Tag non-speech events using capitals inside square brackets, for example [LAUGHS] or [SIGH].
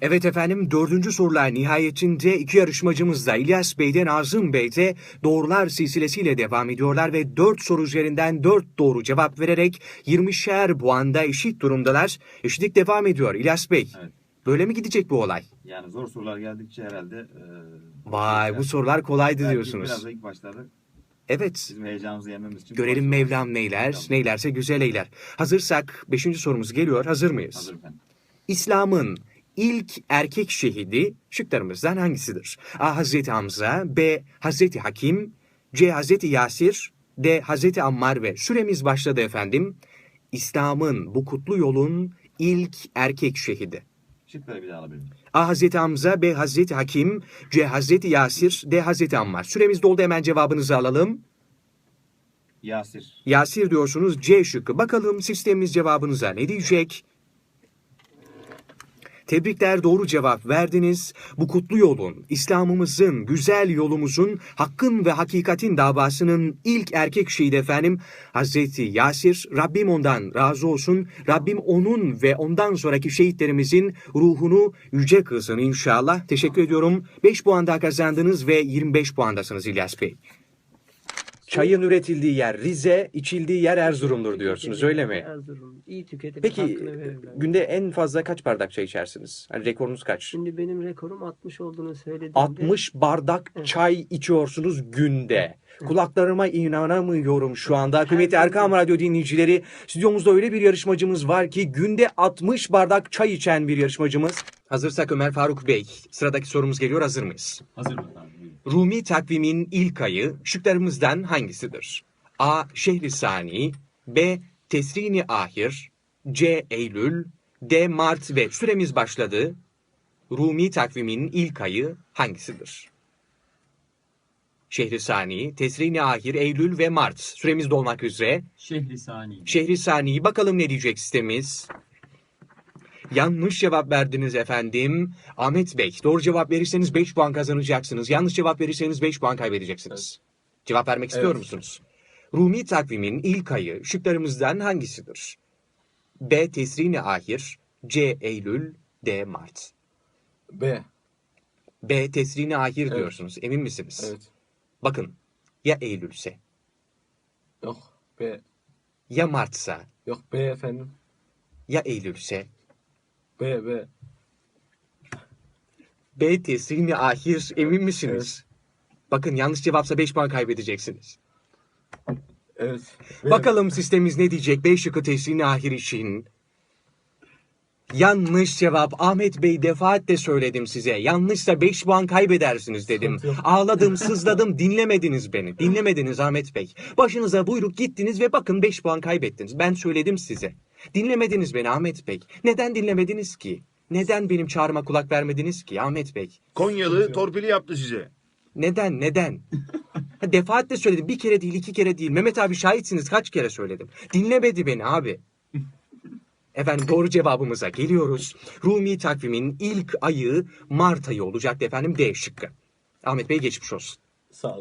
Evet efendim dördüncü sorular nihayetinde iki yarışmacımız da İlyas Bey de Nazım Bey de doğrular silsilesiyle devam ediyorlar ve dört soru üzerinden dört doğru cevap vererek 20'şer puanda eşit durumdalar. Eşitlik devam ediyor İlyas Bey. Evet. Böyle mi gidecek bu olay? Yani zor sorular geldikçe herhalde... E, Vay bu sorular kolaydı belki diyorsunuz. Biraz da ilk başlarda Evet. bizim heyecanımızı yenmemiz için... Görelim. Mevlam neyler, Tamam. neylerse güzel eyler. Hazırsak beşinci sorumuz geliyor. Hazır mıyız? Hazır efendim. İslam'ın ilk erkek şehidi şıklarımızdan hangisidir? A. Hazreti Hamza B. Hazreti Hakim C. Hazreti Yasir D. Hazreti Ammar ve süremiz başladı efendim. İslam'ın bu kutlu yolun ilk erkek şehidi. Şıkları bir daha alabilir miyim? A. Hazreti Hamza B. Hazreti Hakim C. Hazreti Yasir D. Hazreti Ammar. Süremiz doldu hemen cevabınızı alalım. Yasir. Yasir diyorsunuz C şıkkı. Bakalım sistemimiz cevabınıza ne diyecek? Tebrikler doğru cevap verdiniz. Bu kutlu yolun, İslam'ımızın, güzel yolumuzun, hakkın ve hakikatin davasının ilk erkek şehidi efendim Hazreti Yasir. Rabbim ondan razı olsun. Rabbim onun ve ondan sonraki şehitlerimizin ruhunu yüce kılsın inşallah. Teşekkür ediyorum. 5 puan daha kazandınız ve 25 puandasınız İlyas Bey. Çayın üretildiği yer Rize, içildiği yer Erzurum'dur diyorsunuz öyle mi? Erzurum. İyi tüketip Peki hakkını verirler. günde en fazla kaç bardak çay içersiniz? Hani rekorunuz kaç? Şimdi benim rekorum 60 olduğunu söylediğimde 60 bardak Evet. çay içiyorsunuz günde. Kulaklarıma inanamıyorum şu anda. Kıymetli Erkam Radyo dinleyicileri, stüdyomuzda öyle bir yarışmacımız var ki günde 60 bardak çay içen bir yarışmacımız. Hazırsak Ömer Faruk Bey, sıradaki sorumuz geliyor. Hazır mıyız? Hazır mı efendim? Rumi takvimin ilk ayı şıklarımızdan hangisidir? A. Şehrisani B. Tesrini Ahir C. Eylül D. Mart ve süremiz başladı. Rumi takvimin ilk ayı hangisidir? Şehrisani, Tesrini Ahir, Eylül ve Mart. Süremiz dolmak üzere. Şehrisani. Şehrisani bakalım ne diyecek sistemimiz? Yanlış cevap verdiniz efendim. Ahmet Bey doğru cevap verirseniz 5 puan kazanacaksınız. Yanlış cevap verirseniz 5 puan kaybedeceksiniz. Cevap vermek istiyor Evet. musunuz? Rumi takvimin ilk ayı şıklarımızdan hangisidir? B. Tesrini Ahir C. Eylül D. Mart. B. B. Tesrini Ahir Evet. diyorsunuz. Emin misiniz? Evet. Bakın ya Eylülse Yok. B. ya Mart'sa Yok B efendim. ya Eylülse B. B. B tesrini ahir emin misiniz? Bakın yanlış cevapsa 5 puan kaybedeceksiniz. Evet. B. Bakalım sistemimiz ne diyecek 5 şıkkı tesrini ahir için. Yanlış cevap. Ahmet Bey defaatle söyledim size. Yanlışsa 5 puan kaybedersiniz dedim. Ağladım, [LAUGHS] sızladım, dinlemediniz beni. Dinlemediniz Ahmet Bey. Başınıza buyruk gittiniz ve bakın 5 puan kaybettiniz. Ben söyledim size. Dinlemediniz beni Ahmet Bey. Neden dinlemediniz ki? Neden benim çağrıma kulak vermediniz ki Ahmet Bey? Konyalı torpili yaptı size. Neden? Neden? Ha, defaatle söyledim. Bir kere değil, iki kere değil. Mehmet abi şahitsiniz kaç kere söyledim. Dinlemedi beni abi. Efendim doğru cevabımıza geliyoruz. Rumi takvimin ilk ayı Mart ayı olacaktı efendim D şıkkı. Ahmet Bey geçmiş olsun. Sağ ol.